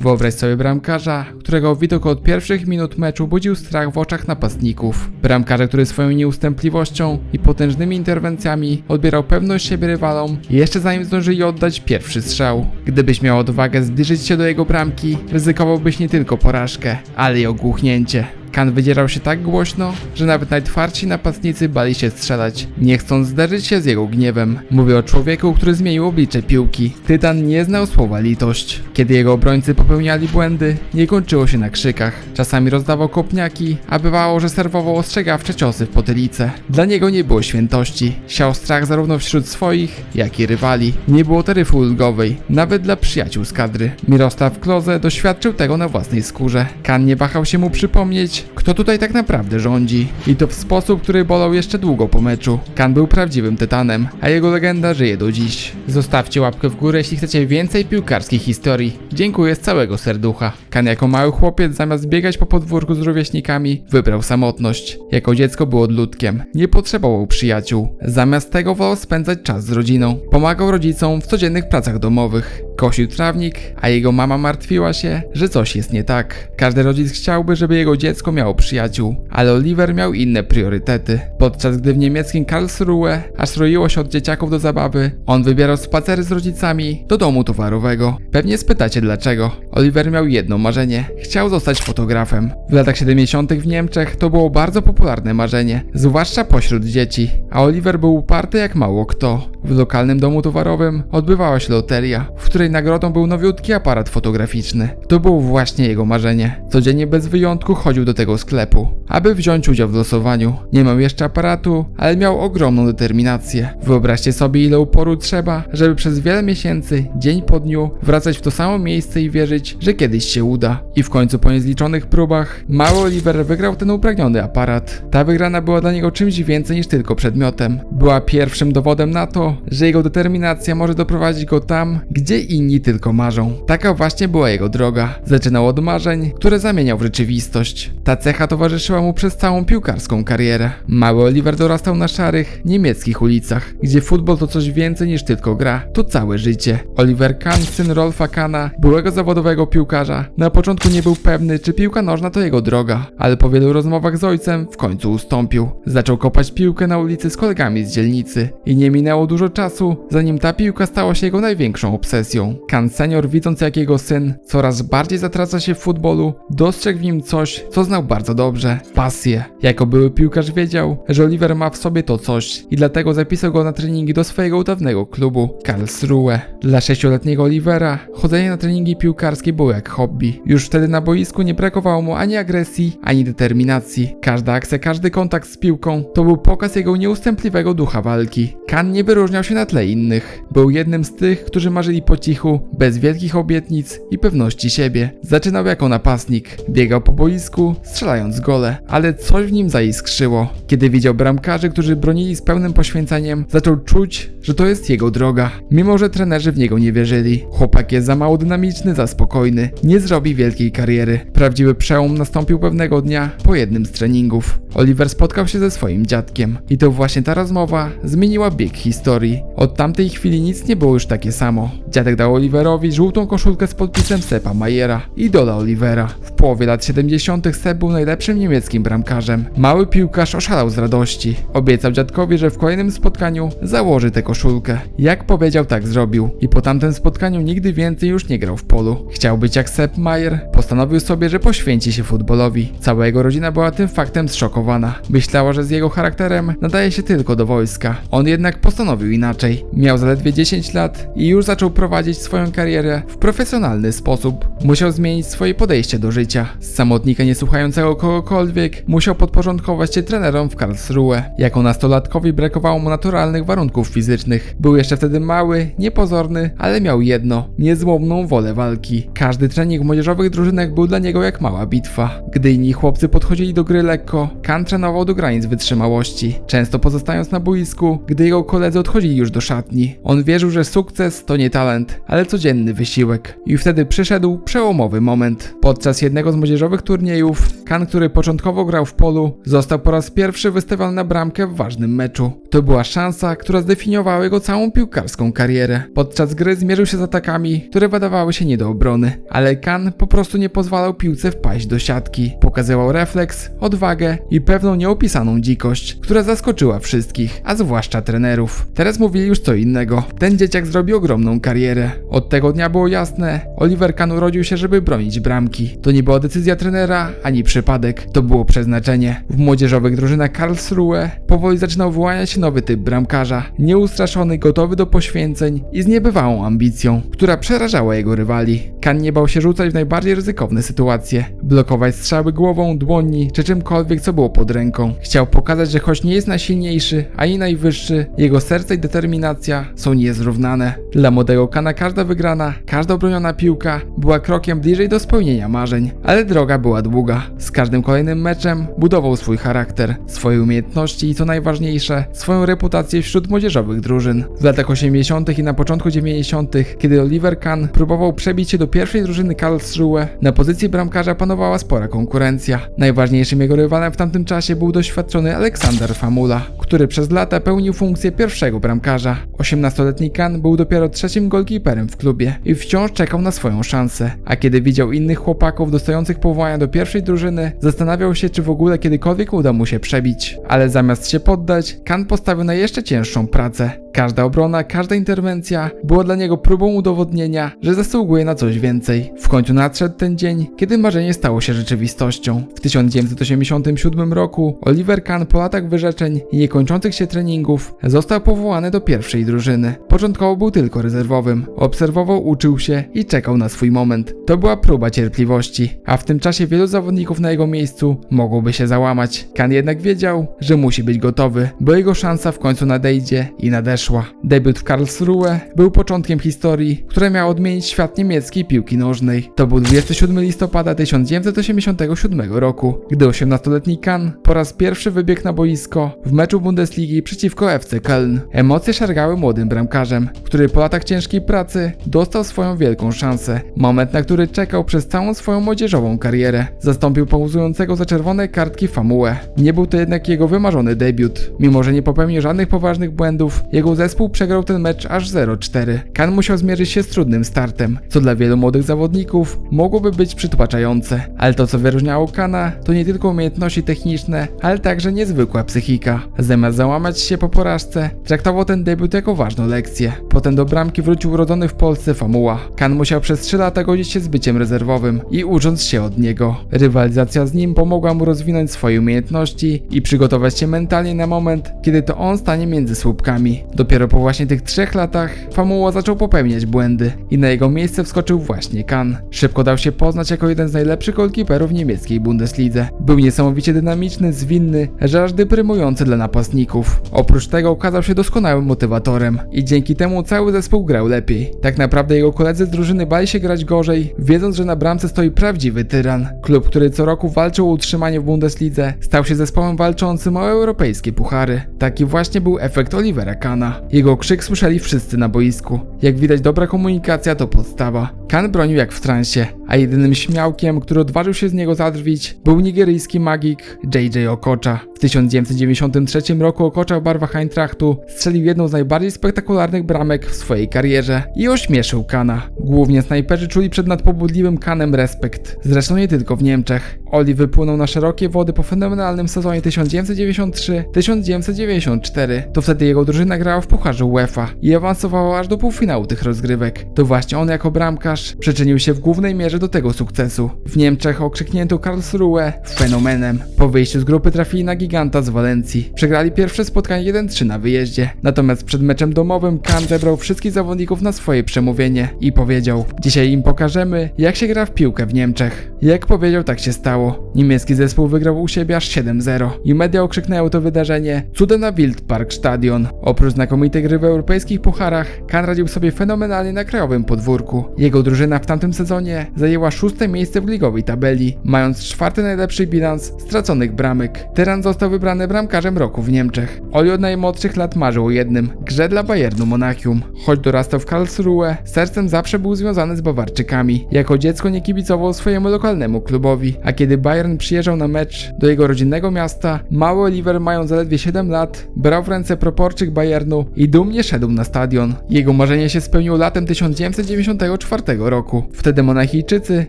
Wyobraź sobie bramkarza, którego widok od pierwszych minut meczu budził strach w oczach napastników. Bramkarza, który swoją nieustępliwością i potężnymi interwencjami odbierał pewność siebie rywalom, jeszcze zanim zdążyli oddać pierwszy strzał. Gdybyś miał odwagę zbliżyć się do jego bramki, ryzykowałbyś nie tylko porażkę, ale i ogłuchnięcie. Kan wydzierał się tak głośno, że nawet najtwardsi napastnicy bali się strzelać, nie chcąc zderzyć się z jego gniewem. Mówię o człowieku, który zmienił oblicze piłki. Tytan nie znał słowa litość. Kiedy jego obrońcy popełniali błędy, nie kończyło się na krzykach. Czasami rozdawał kopniaki, a bywało, że serwował ostrzegawcze ciosy w potylicę. Dla niego nie było świętości. Siał strach zarówno wśród swoich, jak i rywali. Nie było taryfy ulgowej, nawet dla przyjaciół z kadry. Mirosław Kloze doświadczył tego na własnej skórze. Kan nie wahał się mu przypomnieć, kto tutaj tak naprawdę rządzi. I to w sposób, który bolał jeszcze długo po meczu. Kan był prawdziwym tytanem, a jego legenda żyje do dziś. Zostawcie łapkę w górę, jeśli chcecie więcej piłkarskich historii. Dziękuję z całego serducha. Kan jako mały chłopiec, zamiast biegać po podwórku z rówieśnikami, wybrał samotność. Jako dziecko był odludkiem. Nie potrzebował przyjaciół. Zamiast tego wolał spędzać czas z rodziną. Pomagał rodzicom w codziennych pracach domowych. Kosił trawnik, a jego mama martwiła się, że coś jest nie tak. Każdy rodzic chciałby, żeby jego dziecko miało przyjaciół, ale Oliver miał inne priorytety. Podczas gdy w niemieckim Karlsruhe aż roiło się od dzieciaków do zabawy, on wybierał spacery z rodzicami do domu towarowego. Pewnie spytacie dlaczego. Oliver miał jedno marzenie. Chciał zostać fotografem. W latach 70. w Niemczech to było bardzo popularne marzenie, zwłaszcza pośród dzieci, a Oliver był uparty jak mało kto. W lokalnym domu towarowym odbywała się loteria, w której nagrodą był nowiutki aparat fotograficzny. To było właśnie jego marzenie. Codziennie bez wyjątku chodził do tego sklepu, aby wziąć udział w losowaniu. Nie miał jeszcze aparatu, ale miał ogromną determinację. Wyobraźcie sobie ile uporu trzeba, żeby przez wiele miesięcy, dzień po dniu, wracać w to samo miejsce i wierzyć, że kiedyś się uda. I w końcu po niezliczonych próbach, mały Oliver wygrał ten upragniony aparat. Ta wygrana była dla niego czymś więcej niż tylko przedmiotem. Była pierwszym dowodem na to, że jego determinacja może doprowadzić go tam, gdzie inni tylko marzą. Taka właśnie była jego droga. Zaczynał od marzeń, które zamieniał w rzeczywistość. Ta cecha towarzyszyła mu przez całą piłkarską karierę. Mały Oliver dorastał na szarych, niemieckich ulicach, gdzie futbol to coś więcej niż tylko gra, to całe życie. Oliver Kahn, syn Rolfa Kahna, byłego zawodowego piłkarza, na początku nie był pewny, czy piłka nożna to jego droga, ale po wielu rozmowach z ojcem w końcu ustąpił. Zaczął kopać piłkę na ulicy z kolegami z dzielnicy i nie minęło dużo czasu, zanim ta piłka stała się jego największą obsesją. Kahn senior, widząc jak jego syn coraz bardziej zatraca się w futbolu, dostrzegł w nim coś, co znał bardzo dobrze pasję. Jako były piłkarz wiedział, że Oliver ma w sobie to coś i dlatego zapisał go na treningi do swojego dawnego klubu Karlsruhe. Dla sześcioletniego Olivera chodzenie na treningi piłkarskie było jak hobby. Już wtedy na boisku nie brakowało mu ani agresji, ani determinacji. Każda akcja, każdy kontakt z piłką to był pokaz jego nieustępliwego ducha walki. Kan nie wyróżniał się na tle innych. Był jednym z tych, którzy marzyli po cichu, bez wielkich obietnic i pewności siebie. Zaczynał jako napastnik, biegał po boisku, strzelając gole, ale coś w nim zaiskrzyło. Kiedy widział bramkarzy, którzy bronili z pełnym poświęceniem, zaczął czuć, że to jest jego droga. Mimo, że trenerzy w niego nie wierzyli. Chłopak jest za mało dynamiczny, za spokojny, nie zrobi wielkiej kariery. Prawdziwy przełom nastąpił pewnego dnia po jednym z treningów. Oliver spotkał się ze swoim dziadkiem i to właśnie ta rozmowa zmieniła bieg historii. Od tamtej chwili nic nie było już takie samo. Dziadek dał Oliverowi żółtą koszulkę z podpisem Sepa Majera, idola Olivera. W połowie lat 70. Sep był najlepszym niemieckim bramkarzem. Mały piłkarz oszalał z radości. Obiecał dziadkowi, że w kolejnym spotkaniu założy tę koszulkę. Jak powiedział, tak zrobił. I po tamtym spotkaniu nigdy więcej już nie grał w polu. Chciał być jak Sepp Mayer. Postanowił sobie, że poświęci się futbolowi. Cała jego rodzina była tym faktem zszokowana. Myślała, że z jego charakterem nadaje się tylko do wojska. On jednak postanowił inaczej. Miał zaledwie 10 lat i już zaczął prowadzić swoją karierę w profesjonalny sposób. Musiał zmienić swoje podejście do życia. Z samotnika nie słuchającego kogokolwiek musiał podporządkować się trenerom w Karlsruhe. Jako nastolatkowi brakowało mu naturalnych warunków fizycznych. Był jeszcze wtedy mały, niepozorny, ale miał jedno niezłomną wolę walki. Każdy trening w młodzieżowych drużynach był dla niego jak mała bitwa. Gdy inni chłopcy podchodzili do gry lekko, Kan trenował do granic wytrzymałości, często pozostając na boisku, gdy jego koledzy odchodzili już do szatni. On wierzył, że sukces to nie talent, ale codzienny wysiłek. I wtedy przyszedł przełomowy moment. Podczas jednego z młodzieżowych turniejów Kan, który początkowo grał w polu, został po raz pierwszy wystawiony na bramkę w ważnym meczu. To była szansa, która zdefiniowała jego całą piłkarską karierę. Podczas gry zmierzył się z atakami, które wydawały się nie do obrony, ale Kan po prostu nie pozwalał piłce wpaść do siatki. Pokazywał refleks, odwagę i pewną nieopisaną dzikość, która zaskoczyła wszystkich, a zwłaszcza trenerów. Teraz mówili już co innego. Ten dzieciak zrobił ogromną karierę. Od tego dnia było jasne, Oliver Kahn urodził się, żeby bronić bramki. To nie była decyzja trenera, ani przypadek. To było przeznaczenie. W młodzieżowych drużynach Karlsruhe powoli zaczynał wyłaniać się nowy typ bramkarza. Nieustraszony, gotowy do poświęceń i z niebywałą ambicją, która przerażała jego rywali. Kahn nie bał się rzucać w najbardziej ryzykowne sytuacje. Blokować strzały głową, dłoni czy czymkolwiek, co było pod ręką. Chciał pokazać, że choć nie jest najsilniejszy, ani najwyższy, jego serce i determinacja są niezrównane. Dla młodego Kana każda wygrana, każda obroniona piłka była krokiem bliżej do spełnienia marzeń, ale droga była długa. Z każdym kolejnym meczem budował swój charakter, swoje umiejętności i co najważniejsze, swoją reputację wśród młodzieżowych drużyn. W latach 80. i na początku 90., kiedy Oliver Kahn próbował przebić się do pierwszej drużyny Karlsruhe, na pozycji bramkarza panowała spora konkurencja. Najważniejszym jego rywalem w tamtym czasie był doświadczony Aleksander Famula, który przez lata pełnił funkcję pierwszego bramkarza. 18-letni Kahn był dopiero trzecim golkiperem w klubie i wciąż czekał na swoją szansę. A kiedy widział innych chłopaków dostających powołania do pierwszej drużyny, zastanawiał się, czy w ogóle kiedykolwiek uda mu się przebić. Ale zamiast się poddać, Kahn postawił na jeszcze cięższą pracę. Każda obrona, każda interwencja była dla niego próbą udowodnienia, że zasługuje na coś więcej. W końcu nadszedł ten dzień, kiedy marzenie stało się rzeczywistością. W 1987 roku Oliver Kahn po latach wyrzeczeń i niekończących się treningów został powołany do pierwszej drużyny. Początkowo był tylko rezerwowym. Obserwował, uczył się i czekał na swój moment. To była próba cierpliwości, a w tym czasie wielu zawodników na jego miejscu mogłoby się załamać. Kahn jednak wiedział, że musi być gotowy, bo jego szansa w końcu nadejdzie i nadeszła. Debiut w Karlsruhe był początkiem historii, która miała odmienić świat niemieckiej piłki nożnej. To był 27 listopada 1987 roku, gdy 18-letni Kahn po raz pierwszy wybiegł na boisko w meczu Bundesligi przeciwko FC Köln. Emocje szargały młodym bramkarzem, który po latach ciężkiej pracy dostał swoją wielką szansę. Moment, na który czekał przez całą swoją młodzieżową karierę. Zastąpił pauzującego za czerwone kartki Famue. Nie był to jednak jego wymarzony debiut. Mimo, że nie popełnił żadnych poważnych błędów, jego zespół przegrał ten mecz aż 0-4. Kahn musiał zmierzyć się z trudnym startem, co dla wielu młodych zawodników mogłoby być przytłaczające. Ale to, co wyróżniało Kana, to nie tylko umiejętności techniczne, ale także niezwykła psychika. Zamiast załamać się po porażce, traktował ten debiut jako ważną lekcję. Potem do bramki wrócił urodzony w Polsce Famuła. Kan musiał przez 3 lata godzić się z byciem rezerwowym i ucząc się od niego. Rywalizacja z nim pomogła mu rozwinąć swoje umiejętności i przygotować się mentalnie na moment, kiedy to on stanie między słupkami. Dopiero po właśnie tych trzech latach Famuła zaczął popełniać błędy i na jego miejsce wskoczył właśnie Kan. Szybko dał się poznać jako jeden z najlepszych golkiperów niemieckiej Bundeslidze. Był niesamowicie dynamiczny, zwinny, że aż deprymujący dla napastników. Oprócz tego okazał się doskonałym motywatorem i dzięki temu cały zespół grał lepiej. Tak naprawdę jego koledzy z drużyny bali się grać gorzej, wiedząc, że na bramce stoi prawdziwy tyran. Klub, który co roku walczył o utrzymanie w Bundeslidze, stał się zespołem walczącym o europejskie puchary. Taki właśnie był efekt Olivera Kana. Jego krzyk słyszeli wszyscy na boisku. Jak widać, dobra komunikacja to podstawa. Kan bronił jak w transie, a jedynym śmiałkiem, który odważył się z niego zadrwić, był nigeryjski magik JJ Okocha. W 1993 roku Okocha w barwach Eintrachtu strzelił jedną z najbardziej spektakularnych bramek w swojej karierze i ośmieszył Kana. Głównie snajperzy czuli przed nadpobudliwym Kanem respekt. Zresztą nie tylko w Niemczech. Oli wypłynął na szerokie wody po fenomenalnym sezonie 1993-1994. To wtedy jego drużyna grała w Pucharze UEFA i awansowała aż do półfinału tych rozgrywek. To właśnie on jako bramkarz przyczynił się w głównej mierze do tego sukcesu. W Niemczech okrzyknięto Karlsruhe fenomenem. Po wyjściu z grupy trafili na giganta z Walencji. Przegrali pierwsze spotkanie 1-3 na wyjeździe. Natomiast przed meczem domowym Kahn zebrał wszystkich zawodników na swoje przemówienie i powiedział: Dzisiaj im pokażemy, jak się gra w piłkę w Niemczech. Jak powiedział, tak się stało. Niemiecki zespół wygrał u siebie aż 7-0 i media okrzyknęły to wydarzenie cudem na Wildpark Stadion. Oprócz znakomitej gry w europejskich pucharach, Kahn radził sobie fenomenalnie na krajowym podwórku. Jego drużyna w tamtym sezonie zajęła szóste miejsce w ligowej tabeli, mając czwarty najlepszy bilans straconych bramek. Teran został wybrany bramkarzem roku w Niemczech. Oli od najmłodszych lat marzył o jednym grze dla Bayernu Monachium. Choć dorastał w Karlsruhe, sercem zawsze był związany z Bawarczykami. Jako dziecko nie kibicował swojemu lokalnemu klubowi, a kiedy kiedy Bayern przyjeżdżał na mecz do jego rodzinnego miasta, mały Oliver mając zaledwie 7 lat, brał w ręce proporczyk Bayernu i dumnie szedł na stadion. Jego marzenie się spełniło latem 1994 roku. Wtedy Monachijczycy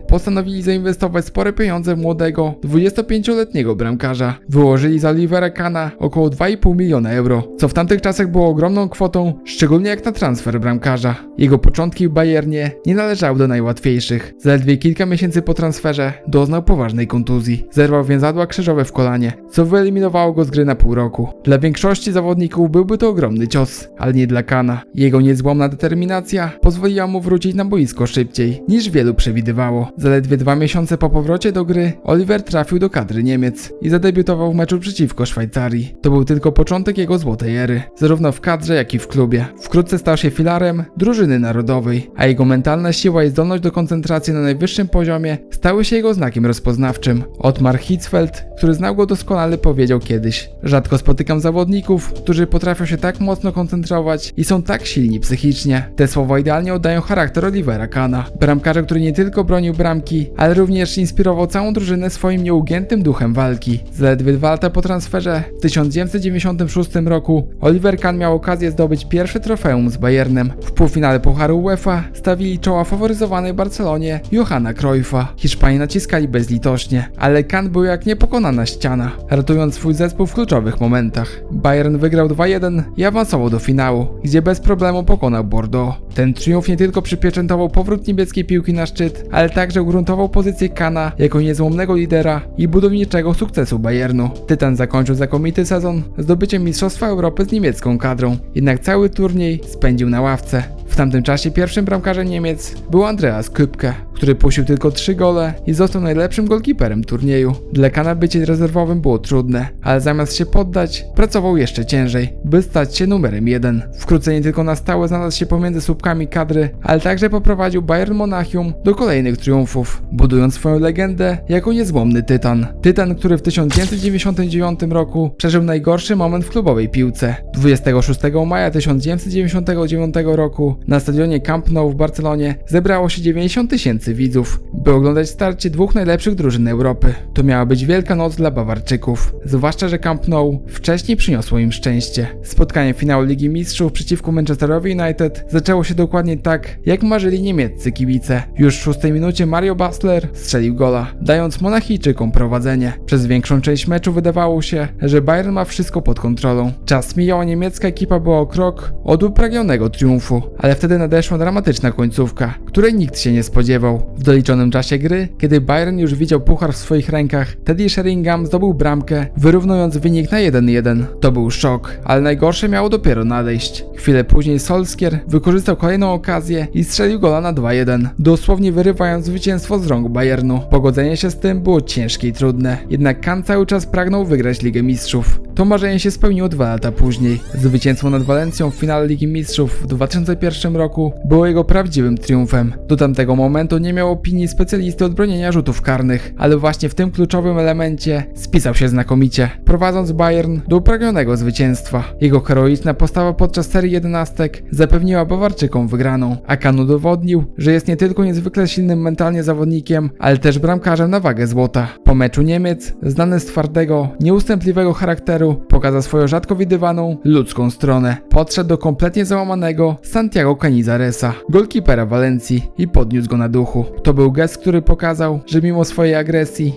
postanowili zainwestować spore pieniądze w młodego, 25-letniego bramkarza. Wyłożyli za Olivera Kana około 2,5 miliona euro, co w tamtych czasach było ogromną kwotą, szczególnie jak na transfer bramkarza. Jego początki w Bayernie nie należały do najłatwiejszych. Zaledwie kilka miesięcy po transferze doznał poważnej kontuzji. Zerwał więzadła krzyżowe w kolanie, co wyeliminowało go z gry na pół roku. Dla większości zawodników byłby to ogromny cios, ale nie dla Kana. Jego niezłomna determinacja pozwoliła mu wrócić na boisko szybciej, niż wielu przewidywało. Zaledwie dwa miesiące po powrocie do gry, Oliver trafił do kadry Niemiec i zadebiutował w meczu przeciwko Szwajcarii. To był tylko początek jego złotej ery, zarówno w kadrze, jak i w klubie. Wkrótce stał się filarem drużyny narodowej, a jego mentalna siła i zdolność do koncentracji na najwyższym poziomie stały się jego znakiem rozpoznawczym. Otmar Hitzfeld, który znał go doskonale, powiedział kiedyś: Rzadko spotykam zawodników, którzy potrafią się tak mocno koncentrować i są tak silni psychicznie. Te słowa idealnie oddają charakter Olivera Kana, bramkarza, który nie tylko bronił bramki, ale również inspirował całą drużynę swoim nieugiętym duchem walki. Zaledwie dwa lata po transferze, w 1996 roku, Oliver Kahn miał okazję zdobyć pierwsze trofeum z Bayernem. W półfinale Pucharu UEFA stawili czoła faworyzowanej Barcelonie Johanna Cruyffa. Hiszpanie naciskali bezlitośnie, ale Kahn był jak niepokonana ściana, ratując swój zespół w kluczowych momentach. Bayern wygrał 2-1 i awansował do finału, gdzie bez problemu pokonał Bordeaux. Ten triumf nie tylko przypieczętował powrót niemieckiej piłki na szczyt, ale także ugruntował pozycję Kana jako niezłomnego lidera i budowniczego sukcesu Bayernu. Tytan zakończył znakomity sezon zdobyciem Mistrzostwa Europy z niemiecką kadrą, jednak cały turniej spędził na ławce. W tamtym czasie pierwszym bramkarzem Niemiec był Andreas Kübke, który puścił tylko 3 gole i został najlepszym golkiperem turnieju. Dla Kana bycie rezerwowym było trudne, ale zamiast się poddać, pracował jeszcze ciężej, by stać się numerem jeden. Wkrótce nie tylko na stałe znalazł się pomiędzy słupkami kadry, ale także poprowadził Bayern Monachium do kolejnych triumfów, budując swoją legendę jako niezłomny tytan. Tytan, który w 1999 roku przeżył najgorszy moment w klubowej piłce. 26 maja 1999 roku na stadionie Camp Nou w Barcelonie zebrało się 90 tysięcy widzów, by oglądać starcie dwóch najlepszych drużyn Europy. To miała być wielka noc dla Bawarczyków, zwłaszcza, że Camp Nou wcześniej przyniosło im szczęście. Spotkanie finału Ligi Mistrzów przeciwko Manchesterowi United zaczęło się dokładnie tak, jak marzyli niemieccy kibice. Już w szóstej minucie Mario Basler strzelił gola, dając Monachijczykom prowadzenie. Przez większą część meczu wydawało się, że Bayern ma wszystko pod kontrolą. Czas mijał, a niemiecka ekipa była o krok od upragnionego triumfu, ale wtedy nadeszła dramatyczna końcówka, której nikt się nie spodziewał. W doliczonym czasie gry, kiedy Bayern już widział puchar w swoich rękach, Teddy Sheringham zdobył bramkę, wyrównując wynik na 1-1. To był szok, ale najgorsze miało dopiero nadejść. Chwilę później Solskier wykorzystał kolejną okazję i strzelił gola na 2-1, dosłownie wyrywając zwycięstwo z rąk Bayernu. Pogodzenie się z tym było ciężkie i trudne, jednak Kan cały czas pragnął wygrać Ligę Mistrzów. To marzenie się spełniło dwa lata później. Zwycięstwo nad Walencją w finale Ligi Mistrzów w 2001 roku było jego prawdziwym triumfem. Do tamtego momentu nie miał opinii specjalisty od bronienia rzutów karnych, ale właśnie w tym kluczowym elemencie spisał się znakomicie, prowadząc Bayern do upragnionego zwycięstwa. Jego heroiczna postawa podczas serii jedenastek zapewniła Bawarczykom wygraną, a Kan udowodnił, że jest nie tylko niezwykle silnym mentalnie zawodnikiem, ale też bramkarzem na wagę złota. Po meczu Niemiec, znany z twardego, nieustępliwego charakteru, pokazał swoją rzadko widywaną, ludzką stronę. Podszedł do kompletnie załamanego Santiago Canizaresa, golkipera Walencji i podniósł go na duchu. To był gest, który pokazał, że mimo swojej agresji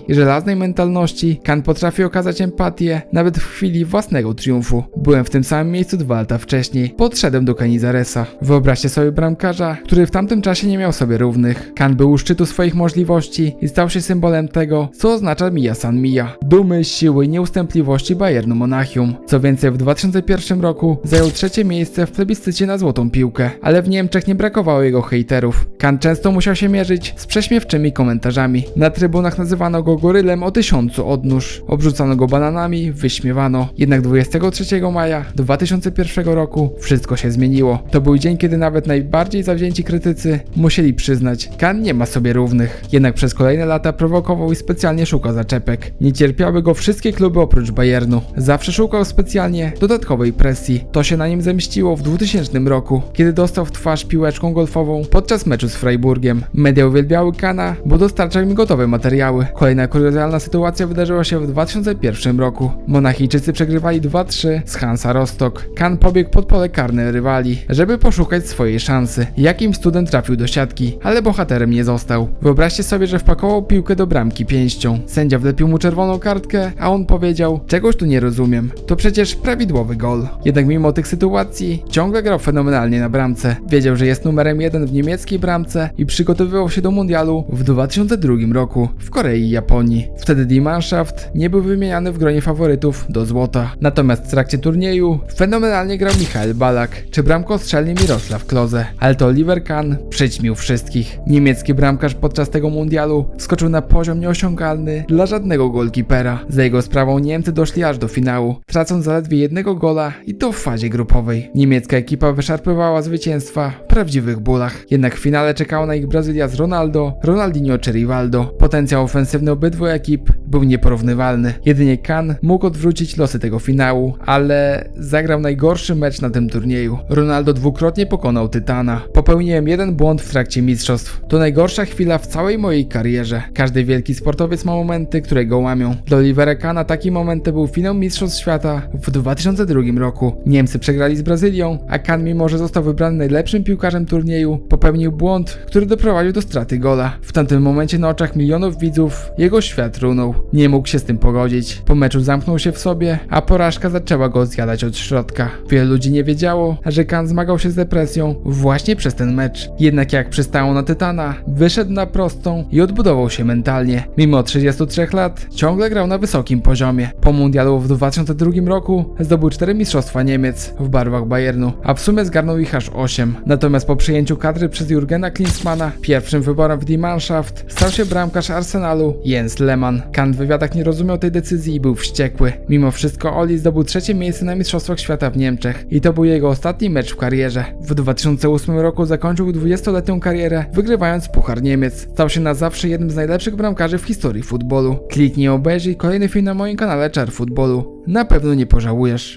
i żelaznej mentalności, Kan potrafi okazać empatię nawet w chwili własnego triumfu. Byłem w tym samym miejscu dwa lata wcześniej. Podszedłem do Canizaresa. Wyobraźcie sobie bramkarza, który w tamtym czasie nie miał sobie równych. Kan był u szczytu swoich możliwości i stał się symbolem tego, co oznacza Mija San Mija. Dumy, siły i nieustępliwości Bayernu Monachium. Co więcej, w 2001 roku zajął trzecie miejsce w plebiscycie na złotą piłkę, ale w Niemczech nie brakowało jego hejterów. Kan często musiał się mierzyć z prześmiewczymi komentarzami. Na trybunach nazywano go gorylem o tysiącu odnóż, obrzucano go bananami, wyśmiewano. Jednak 23 maja 2001 roku wszystko się zmieniło. To był dzień, kiedy nawet najbardziej zawzięci krytycy musieli przyznać, Kan nie ma sobie równych. Jednak przez kolejne lata prowokował i specjalnie szukał zaczepek. Nie cierpiały go wszystkie kluby oprócz Bayernu. Zawsze szukał specjalnie dodatkowej presji. To się na nim zemściło w 2000 roku, kiedy dostał w twarz piłeczką golfową podczas meczu z Freiburgiem. Media uwielbiały Kana, bo dostarczał im gotowe materiały. Kolejna kuriozalna sytuacja wydarzyła się w 2001 roku. Monachijczycy przegrywali 2-3 z Hansa Rostock. Kan pobiegł pod pole karne rywali, żeby poszukać swojej szansy. Jakim student trafił do siatki, ale bohaterem nie został. Wyobraźcie sobie, że wpakował piłkę do bramki pięścią. Sędzia wlepił mu czerwoną kartkę, a on powiedział: Czegoś tu nie rozumiem. To przecież prawidłowy gol. Jednak mimo tych sytuacji ciągle grał fenomenalnie na bramce. Wiedział, że jest numerem jeden w niemieckiej bramce i przygotowywał się do mundialu w 2002 roku w Korei i Japonii. Wtedy Die Mannschaft nie był wymieniany w gronie faworytów do złota. Natomiast w trakcie turnieju fenomenalnie grał Michael Balak, czy bramkostrzelny Mirosław Kloze. Ale to Oliver Kahn przyćmił wszystkich. Niemiecki bramkarz podczas tego mundialu wskoczył na poziom nieosiągalny dla żadnego golkipera. Za jego sprawą Niemcy doszli aż do finału, tracąc zaledwie jednego gola i to w fazie grupowej. Niemiecka ekipa wyszarpywała zwycięstwa w prawdziwych bólach. Jednak w finale czekała na ich Brazylia z Ronaldo, Ronaldinho czy Rivaldo. Potencjał ofensywny obydwu ekip był nieporównywalny. Jedynie Kan mógł odwrócić losy tego finału, ale zagrał najgorszy mecz na tym turnieju. Ronaldo dwukrotnie pokonał Tytana. Popełniłem jeden błąd w trakcie mistrzostw. To najgorsza chwila w całej mojej karierze. Każdy wielki sportowiec ma momenty, które go łamią. Dla Olivera Kana taki moment to był finał Mistrzostw Świata w 2002 roku. Niemcy przegrali z Brazylią, a Kan mimo, że został wybrany najlepszym piłkarzem turnieju, popełnił błąd, który doprowadził do straty gola. W tamtym momencie na oczach milionów widzów jego świat runął. Nie mógł się z tym pogodzić. Po meczu zamknął się w sobie, a porażka zaczęła go zjadać od środka. Wielu ludzi nie wiedziało, że Kan zmagał się z depresją właśnie przez ten mecz. Jednak jak przystało na Tytana, wyszedł na prostą i odbudował się mentalnie. Mimo 33 lat, ciągle grał na wysokim poziomie. Po mundialu w 2002 roku zdobył 4 mistrzostwa Niemiec w barwach Bayernu, a w sumie zgarnął ich aż 8. Natomiast po przyjęciu kadry przez Jurgena Klinsmana, pierwszym wyborem w Die Mannschaft stał się bramkarz Arsenalu Jens Lehmann. Kan w wywiadach nie rozumiał tej decyzji i był wściekły. Mimo wszystko Oli zdobył trzecie miejsce na Mistrzostwach Świata w Niemczech i to był jego ostatni mecz w karierze. W 2008 roku zakończył 20-letnią karierę, wygrywając Puchar Niemiec. Stał się na zawsze jednym z najlepszych bramkarzy w historii futbolu. Kliknij obejrzyj kolejny film na moim kanale Czar Futbolu. Na pewno nie pożałujesz.